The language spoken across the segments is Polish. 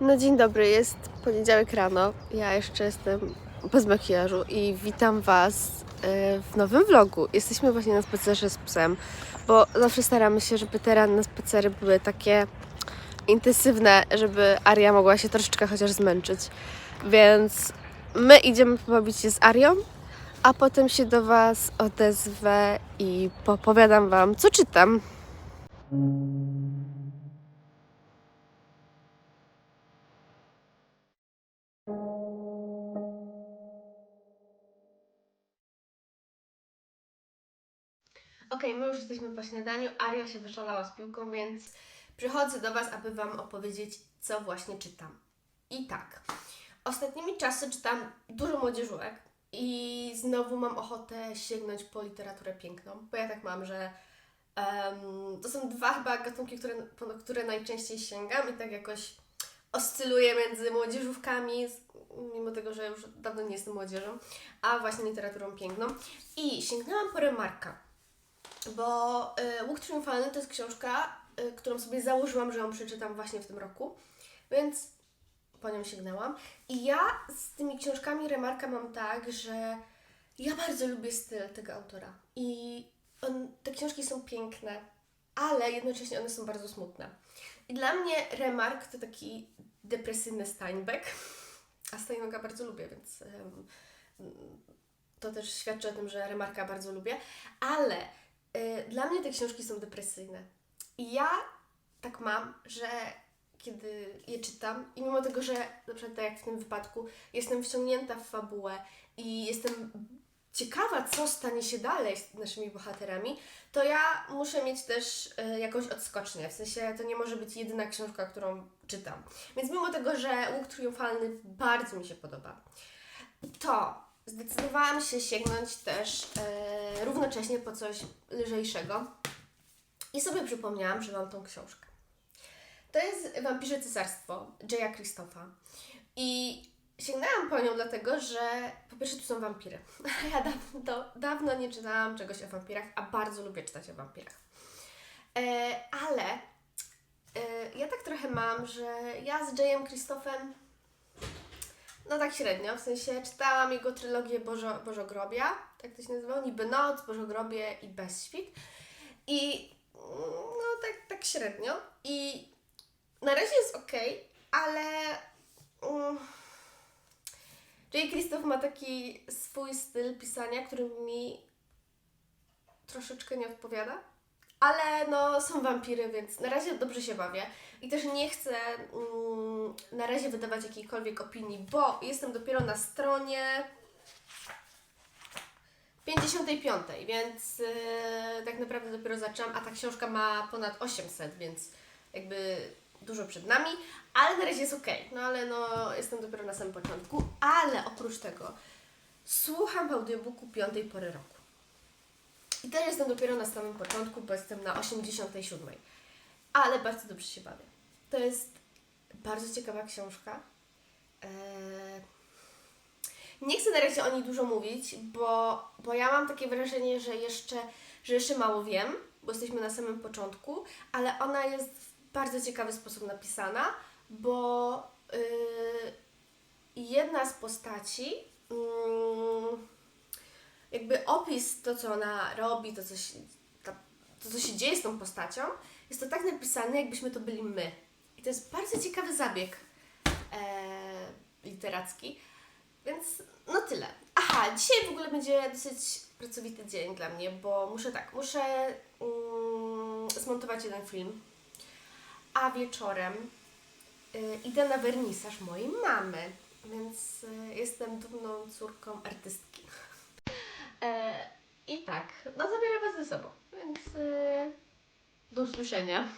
No dzień dobry, jest poniedziałek rano. Ja jeszcze jestem bez makijażu i witam Was e, w nowym vlogu. Jesteśmy właśnie na spacerze z psem, bo zawsze staramy się, żeby te ranne spacery były takie intensywne, żeby Aria mogła się troszeczkę chociaż zmęczyć. Więc my idziemy pobawić się z Arią, a potem się do Was odezwę i popowiadam Wam, co czytam. Okej, my już jesteśmy po śniadaniu. Aria się wyszalała z piłką, więc przychodzę do Was, aby Wam opowiedzieć, co właśnie czytam. I tak, ostatnimi czasy czytam dużo młodzieżówek i znowu mam ochotę sięgnąć po literaturę piękną, bo ja tak mam, że em, to są dwa chyba gatunki, które, po które najczęściej sięgam i tak jakoś oscyluję między młodzieżówkami, mimo tego, że już dawno nie jestem młodzieżą, a właśnie literaturą piękną. I sięgnęłam po Remarka bo y, Łuk Triumfalny to jest książka, y, którą sobie założyłam, że ją przeczytam właśnie w tym roku, więc po nią sięgnęłam. I ja z tymi książkami Remarka mam tak, że ja bardzo lubię styl tego autora i on, te książki są piękne, ale jednocześnie one są bardzo smutne. I dla mnie Remark to taki depresyjny Steinbeck, a Steinbecka bardzo lubię, więc em, to też świadczy o tym, że Remarka bardzo lubię, ale dla mnie te książki są depresyjne. I ja tak mam, że kiedy je czytam i mimo tego, że na przykład tak jak w tym wypadku jestem wciągnięta w fabułę i jestem ciekawa, co stanie się dalej z naszymi bohaterami, to ja muszę mieć też y, jakąś odskocznię. W sensie to nie może być jedyna książka, którą czytam. Więc mimo tego, że Łuk Triumfalny bardzo mi się podoba, to zdecydowałam się sięgnąć też e, równocześnie po coś lżejszego i sobie przypomniałam, że mam tą książkę. To jest Wampirze Cesarstwo Jaya Christopha i sięgnęłam po nią dlatego, że po pierwsze tu są wampiry. Ja dawno, dawno nie czytałam czegoś o wampirach, a bardzo lubię czytać o wampirach. E, ale e, ja tak trochę mam, że ja z Jayem Christophem no tak średnio, w sensie czytałam jego trylogię Bożo, Bożogrobia, tak to się nazywało, Niby Noc, Bożogrobie i Bezświt. I no tak, tak średnio. I na razie jest ok, ale um, J. Krzysztof ma taki swój styl pisania, który mi troszeczkę nie odpowiada. Ale no, są wampiry, więc na razie dobrze się bawię. I też nie chcę mm, na razie wydawać jakiejkolwiek opinii, bo jestem dopiero na stronie 55, więc yy, tak naprawdę dopiero zaczęłam, a ta książka ma ponad 800, więc jakby dużo przed nami, ale na razie jest ok. No ale no, jestem dopiero na samym początku, ale oprócz tego słucham audiobooku piątej pory roku. I też jestem dopiero na samym początku, bo jestem na 87. Ale bardzo dobrze się bawię. To jest bardzo ciekawa książka. Eee, Nie chcę na razie o niej dużo mówić, bo, bo ja mam takie wrażenie, że jeszcze, że jeszcze mało wiem, bo jesteśmy na samym początku, ale ona jest w bardzo ciekawy sposób napisana, bo yy, jedna z postaci. Yy, jakby opis, to co ona robi, to co się, ta, to, co się dzieje z tą postacią, jest to tak napisane, jakbyśmy to byli my. I to jest bardzo ciekawy zabieg e, literacki. Więc no tyle. Aha, dzisiaj w ogóle będzie dosyć pracowity dzień dla mnie, bo muszę tak, muszę mm, zmontować jeden film, a wieczorem y, idę na wernisaż mojej mamy, więc y, jestem dumną córką artystki. E, I tak, no zabieram Was ze sobą, więc e, do usłyszenia.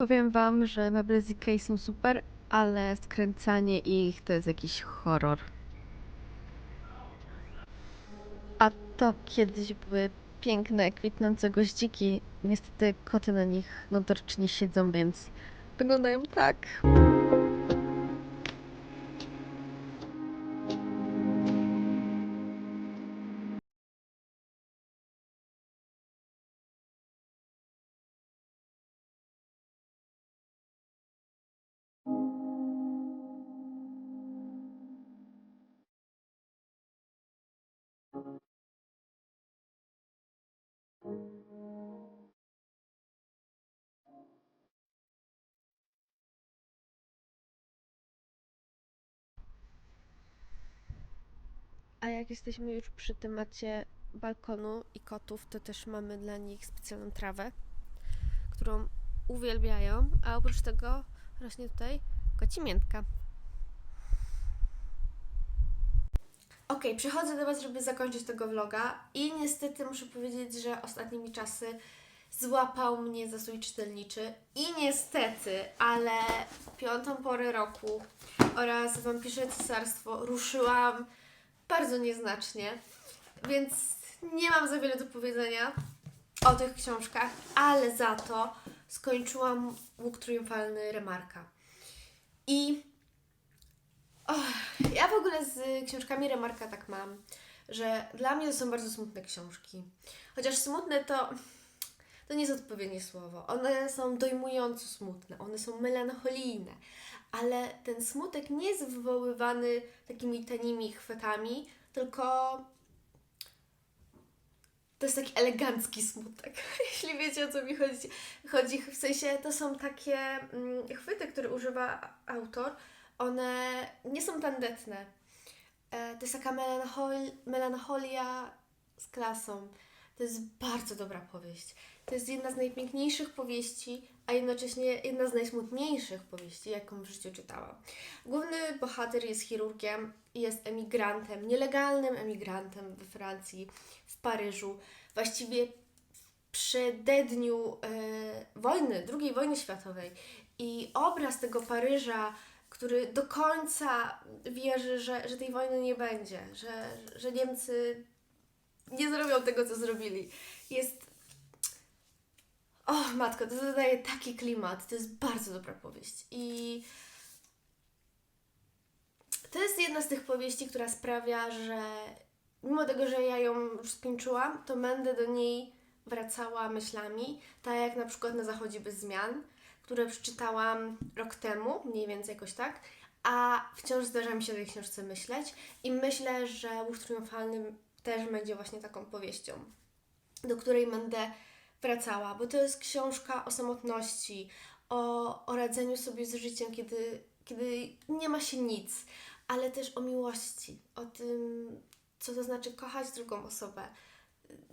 Powiem wam, że meble z Ikei są super, ale skręcanie ich to jest jakiś horror. A to kiedyś były piękne, kwitnące goździki. Niestety koty na nich notorycznie siedzą, więc wyglądają tak. A jak jesteśmy już przy temacie balkonu i kotów, to też mamy dla nich specjalną trawę, którą uwielbiają, a oprócz tego rośnie tutaj kocimiętka. Ok, przychodzę do Was, żeby zakończyć tego vloga. I niestety muszę powiedzieć, że ostatnimi czasy złapał mnie zastój czytelniczy. I niestety, ale piątą porę roku oraz Wampirze Cesarstwo ruszyłam bardzo nieznacznie, więc nie mam za wiele do powiedzenia o tych książkach, ale za to skończyłam Łuk Triumfalny Remarka. I och, ja w ogóle z książkami Remarka tak mam, że dla mnie to są bardzo smutne książki. Chociaż smutne to, to nie jest odpowiednie słowo. One są dojmująco smutne, one są melancholijne, ale ten smutek nie jest wywoływany takimi tanimi chwytami, tylko to jest taki elegancki smutek, jeśli wiecie o co mi chodzi. chodzi. W sensie to są takie mm, chwyty, które używa autor, one nie są tandetne. E, to jest taka melanchol- melancholia z klasą. To jest bardzo dobra powieść. To jest jedna z najpiękniejszych powieści, a jednocześnie jedna z najsmutniejszych powieści, jaką w życiu czytałam. Główny bohater jest chirurgiem jest emigrantem, nielegalnym emigrantem we Francji, w Paryżu. Właściwie w przededniu e, wojny, II wojny światowej. I obraz tego Paryża, który do końca wierzy, że, że tej wojny nie będzie, że, że Niemcy nie zrobią tego, co zrobili. Jest. O, matko, to dodaje taki klimat. To jest bardzo dobra powieść. I to jest jedna z tych powieści, która sprawia, że mimo tego, że ja ją już skończyłam, to będę do niej wracała myślami, tak jak na przykład na Zachodzie bez zmian, które przeczytałam rok temu, mniej więcej jakoś tak, a wciąż zdarza mi się o tej książce myśleć i myślę, że Łóż Triumfalny też będzie właśnie taką powieścią, do której będę wracała, bo to jest książka o samotności, o, o radzeniu sobie z życiem, kiedy, kiedy nie ma się nic, ale też o miłości, o tym, co to znaczy kochać drugą osobę,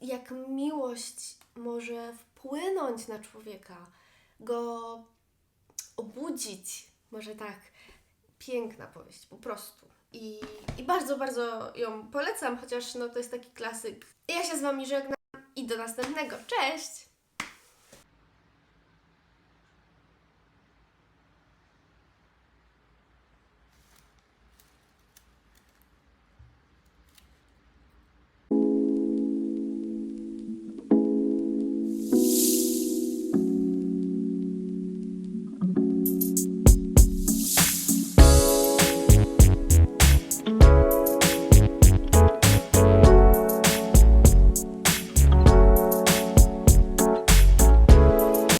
jak miłość może wpłynąć na człowieka, go obudzić, może tak. Piękna powieść, po prostu. I, I bardzo, bardzo ją polecam, chociaż no, to jest taki klasyk. Ja się z Wami żegnam i do następnego. Cześć!